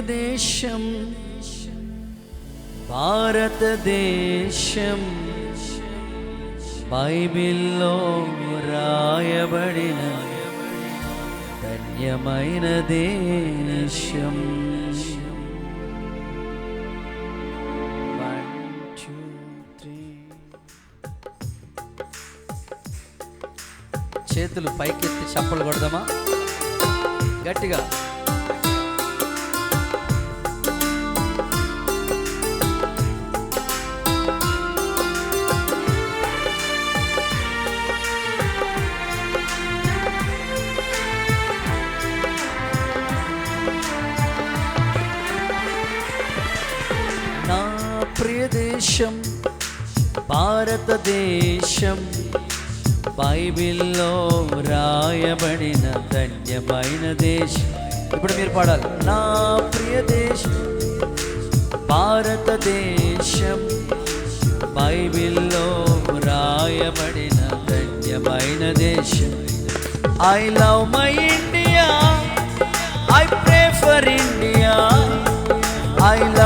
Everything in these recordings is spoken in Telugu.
దేశం భారతదేశం బైబిల్లో రాయబడిన ధన్యమైన దేశం. చేతులు పైకెత్తి చప్పలు కొడదామా? గట్టిగా. భారతదేశం బైబిల్లో రాయబడిన ధన్యమైన దేశం. ఇప్పుడు మీరు పాడాలి. నా ప్రియ దేశం భారతదేశం బైబిల్లో రాయబడిన ధన్యమైన దేశం. I love my India I pray for India I love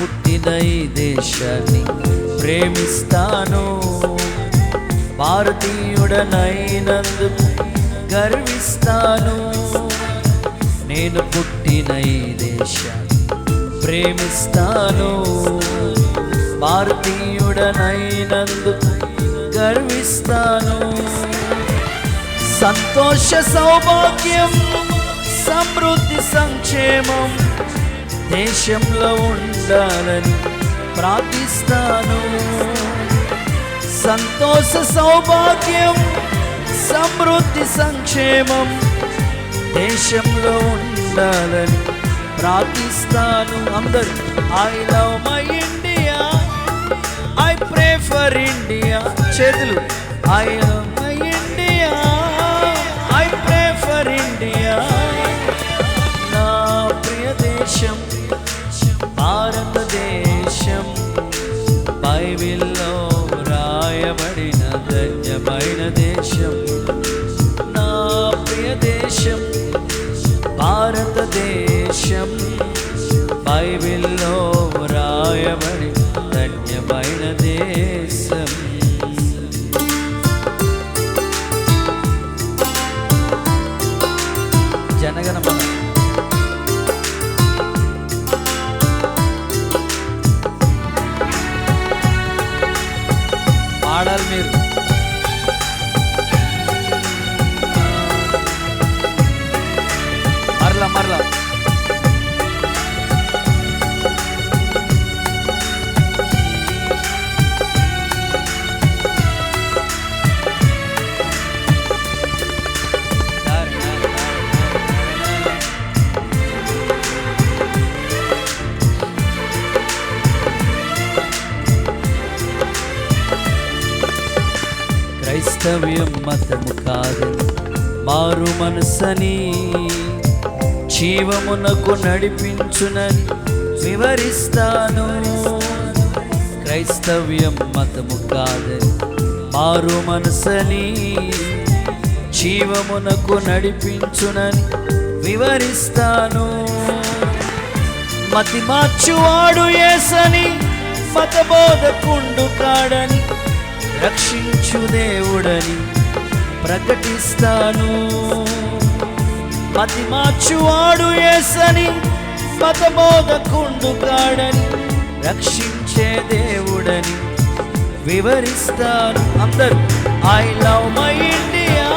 పుట్టిన ఈ దేశాన్ని ప్రేమిస్తాను. భారతీయుడనైనందుకు గర్విస్తాను. నేను పుట్టిన ఈ దేశాన్ని ప్రేమిస్తాను. భారతీయుడనైనందుకు గర్విస్తాను. సంతోష సౌభాగ్యం సమృద్ధి సంక్షేమం దేశంలో ఉండాలని ప్రార్థిస్తాను. సంతోష సౌభాగ్యం సమృద్ధి సంక్షేమం దేశంలో ఉండాలని ప్రార్థిస్తాను. అందరు I love my India I pray for India చేతులు ఐ లవ్ దేశం క్రైస్తవ్యం మతము కాదు. మారు మనసని జీవమునకు నడిపించునని వివరిస్తాను. క్రైస్తవ్యం మతము కాదని మారు మనసని జీవమునకు నడిపించునని వివరిస్తాను. మతి మార్చువాడు ఏసని మతబోధకుండు కాడని రక్షించు దేవుడని ప్రకటిస్తాను. మతి మార్చువాడు ఏసని మతబోధకుండు కాడని రక్షించే దేవుడని వివరిస్తాను. అందరు I love my India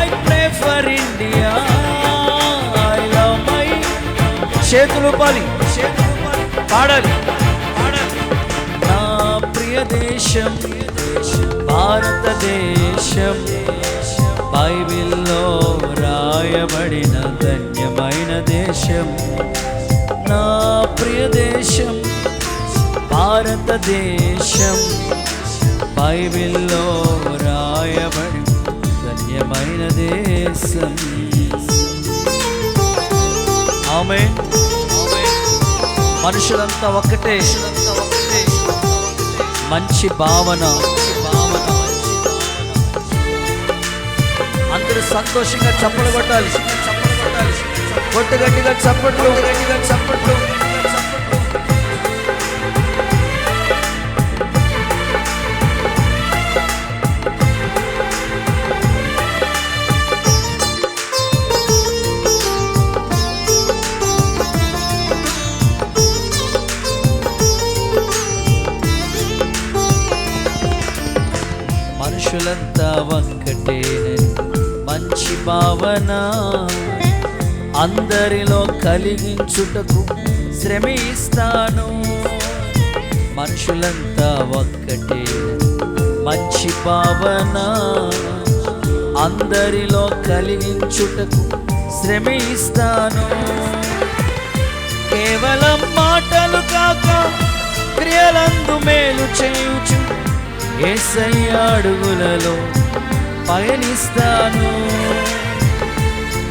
I pray for India I love my చేతులు పాలి చేతులు పాడాలి పాడాలి. దేశం భారతదేశం. బైబిల్లో రాయబడిన ధన్యమైన దేశం. నా ప్రియ దేశం భారతదేశం. బైబిల్లో రాయబడి ధన్యమైన దేశం. ఆమె మనుషులంతా ఒక్కటే. మంచి భావన. అందరూ సంతోషంగా చప్పలు కొట్టాలి. చప్పలు కొట్టాలి కొట్టు గట్టిగా చప్పట్లు గట్టిగా చప్పట్లు. మనుషులంతా ఒక్కటేనని మంచి భావన అందరిలో కలిగించుటకు శ్రమిస్తాను. మనుషులంతా ఒక్కటే మంచి భావన అందరిలో కలిగించుటకు శ్రమిస్తాను. కేవలం మాటలు కాక క్రియలందు మేలు చేయుచు ఏసయ్య అడుగులలో పయనిస్తాను.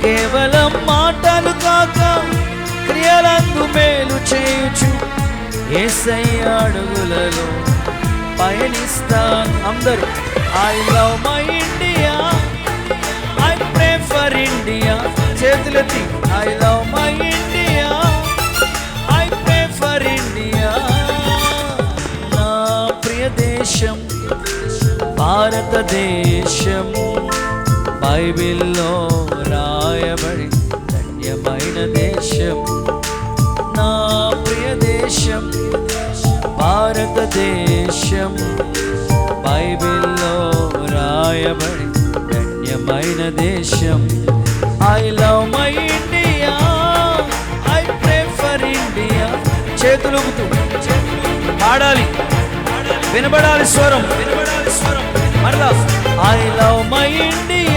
కేవలం మాటలు కాక క్రియలందు మేలు చేయుచు ఏసయ్య అడుగులలో పయనిస్తాను. అందరూ I love my India I pray for India చేతులెత్తి ఐ లవ్ మై ఇండియా భారతదేశం బైబిల్లో రాయబడి ధన్యమైన దేశం. నా ప్రియ దేశం భారతదేశం బైబిల్లో రాయబడి ధన్యమైన దేశం. I love my India I pray for India. చేతులు పాడాలి. వినబడాలి స్వరం. వినబడాలి స్వరం మరలా ఐ లవ్ మై ఇండియా